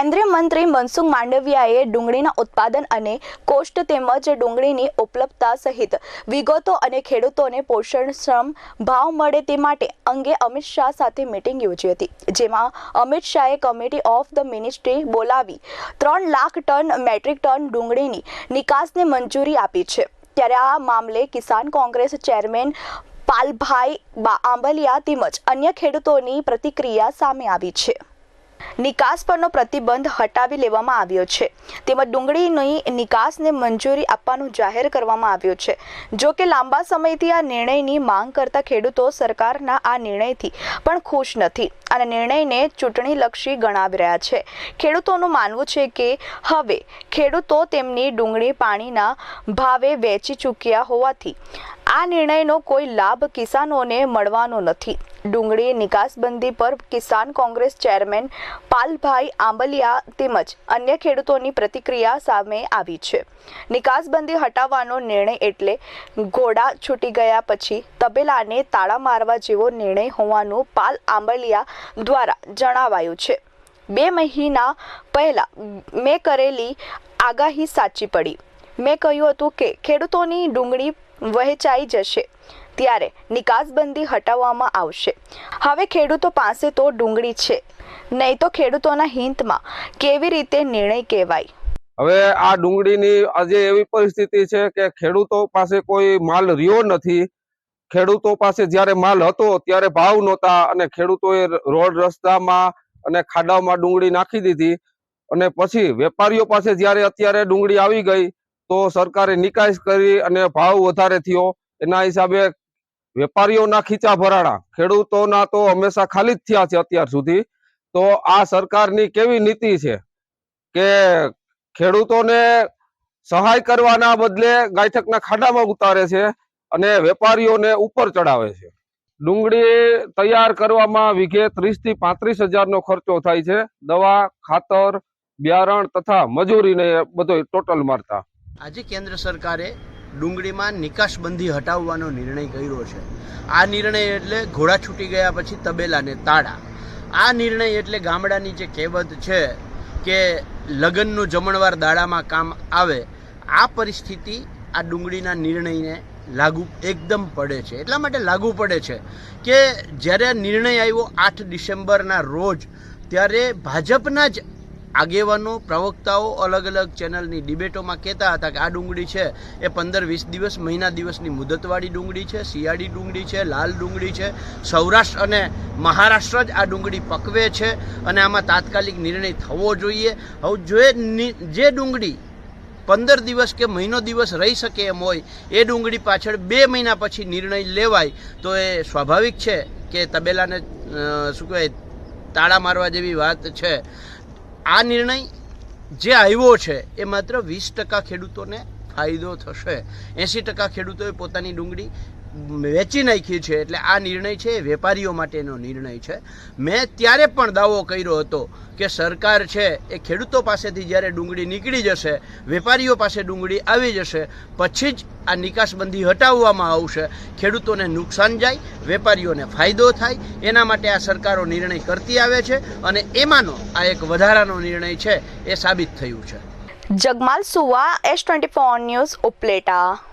કેન્દ્રીય મંત્રી મનસુખ માંડવિયાએ ડુંગળીના ઉત્પાદન અને કોષ્ટ તેમજ ડુંગળીની ઉપલબ્ધતા સહિત વિગતો અને ખેડૂતોને પોષણક્ષમ ભાવ મળે તે માટે અંગે અમિત શાહ સાથે મિટિંગ યોજી હતી, જેમાં અમિત શાહે કમિટી ઓફ ધ મિનિસ્ટ્રી બોલાવી ત્રણ લાખ ટન મેટ્રિક ટન ડુંગળીની નિકાસને મંજૂરી આપી છે. ત્યારે આ મામલે કિસાન કોંગ્રેસ ચેરમેન પાલભાઈ આંબલિયા તેમજ અન્ય ખેડૂતોની પ્રતિક્રિયા સામે આવી છે. નિકાસ પરનો પ્રતિબંધ હટાવી લેવામાં આવ્યો છે. તેમજ ડુંગળીની નિકાસને મંજૂરી આપવાનું જાહેર કરવામાં આવ્યું છે. જો કે લાંબા સમયથી આ નિર્ણયની માંગ કરતા ખેડૂતો સરકારના આ નિર્ણયથી પણ ખુશ નથી અને નિર્ણયને ચૂંટણીલક્ષી ગણાવી રહ્યા છે. ખેડૂતોનું માનવું છે કે હવે ખેડૂતો તેમની ડુંગળી પાણીના ભાવે વેચી ચૂક્યા હોવાથી આ નિર્ણયનો કોઈ લાભ કિસાનોને મળવાનો નથી. ડુંગળી નિકાસબંધી પર કિસાન કોંગ્રેસ ચેરમેન પાલભાઈ આંબલિયા તેમજ અન્ય ખેડૂતોની પ્રતિક્રિયા સામે આવી છે. નિકાસબંધી હટાવવાનો નિર્ણય એટલે ઘોડા છૂટી ગયા પછી તબેલાને તાળા મારવા જેવો નિર્ણય હોવાનું પાલ આંબલિયા દ્વારા જણાવાયું છે. બે મહિના પહેલા મેં કરેલી આગાહી સાચી પડી. મેં કહ્યું હતું કે ખેડૂતોની ડુંગળી વહેંચાઈ જશે. ત્યારે નિકાસબંધી હટાવવામાં આવશે. હવે ખેડૂતો પાસે તો ડુંગળી છે. નહીં તો ખેડૂતોના હિતમાં કેવી રીતે નિર્ણય કહેવાય? હવે આ ડુંગળીની આજે એવી પરિસ્થિતિ છે કે ખેડૂતો પાસે કોઈ માલ રહ્યો નથી. ખેડૂતો પાસે જ્યારે માલ હતો ત્યારે ભાવ નહોતા અને ખેડૂતોએ રોડ રસ્તામાં અને ખાડામાં ડુંગળી નાખી દીધી. અને પછી વેપારીઓ પાસે જ્યારે અત્યારે ડુંગળી આવી ગઈ તો સરકારે નિકાસ કરી અને ભાવ વધારે થયો. એના હિસાબે વેપારીઓના ખીચા ભરાડા ખેડૂતોના તો હંમેશા ખાલી જ થયા છે અત્યાર સુધી. તો આ સરકારની કેવી નીતિ છે કે ખેડૂતોને સહાય કરવાના બદલે ગાયઠકના ખાડામાં ઉતારે છે અને વેપારીઓને ઉપર ચડાવે છે. ડુંગળી તૈયાર કરવામાં વીઘે ત્રીસથી પાંત્રીસ હજારનો ખર્ચો થાય છે. દવા, ખાતર, બિયારણ તથા મજૂરીને બધો ટોટલ મારતા. આજે કેન્દ્ર સરકારે ડુંગળીમાં નિકાસબંધી હટાવવાનો નિર્ણય કર્યો છે. આ નિર્ણય એટલે ઘોડા છૂટી ગયા પછી તબેલાને તાળા. આ નિર્ણય એટલે ગામડાની જે કહેવત છે કે લગ્નનું જમણવાર દાડામાં કામ આવે, આ પરિસ્થિતિ આ ડુંગળીના નિર્ણયને લાગુ એકદમ પડે છે. એટલા માટે લાગુ પડે છે કે જ્યારે નિર્ણય આવ્યો આઠ ડિસેમ્બરના રોજ, ત્યારે ભાજપના જ આગેવાનો, પ્રવક્તાઓ અલગ અલગ ચેનલની ડિબેટોમાં કહેતા હતા કે આ ડુંગળી છે, એ પંદર વીસ દિવસ, મહિના દિવસની મુદતવાળી ડુંગળી છે, શિયાળી ડુંગળી છે, લાલ ડુંગળી છે. સૌરાષ્ટ્ર અને મહારાષ્ટ્ર જ આ ડુંગળી પકવે છે અને આમાં તાત્કાલિક નિર્ણય થવો જોઈએ. હવે જો જે ડુંગળી પંદર દિવસ કે મહિનો દિવસ રહી શકે એમ હોય, એ ડુંગળી પાછળ બે મહિના પછી નિર્ણય લેવાય, તો એ સ્વાભાવિક છે કે તબેલાને શું કહેવાય, તાળા મારવા જેવી વાત છે. આ નિર્ણય જે આવ્યો છે, એ માત્ર વીસ ટકા ખેડૂતોને ફાયદો થશે. એંસી ટકા ખેડૂતોએ પોતાની ડુંગળી વેચી નાખી છે એટલે આ નિર્ણય છે, એ વેપારીઓ માટેનો નિર્ણય છે. મેં ત્યારે પણ દાવો કર્યો હતો કે સરકાર છે, એ ખેડૂતો પાસેથી જ્યારે ડુંગળી નીકળી જશે, વેપારીઓ પાસે ડુંગળી આવી જશે, પછી જ આ નિકાસબંધી હટાવવામાં આવશે. ખેડૂતોને નુકસાન જાય, વેપારીઓને ફાયદો થાય, એના માટે આ સરકારો નિર્ણય કરતી આવે છે અને એમાંનો આ એક વધારાનો નિર્ણય છે, એ સાબિત થયું છે. Jagmal Suva, S twenty four news Upleta.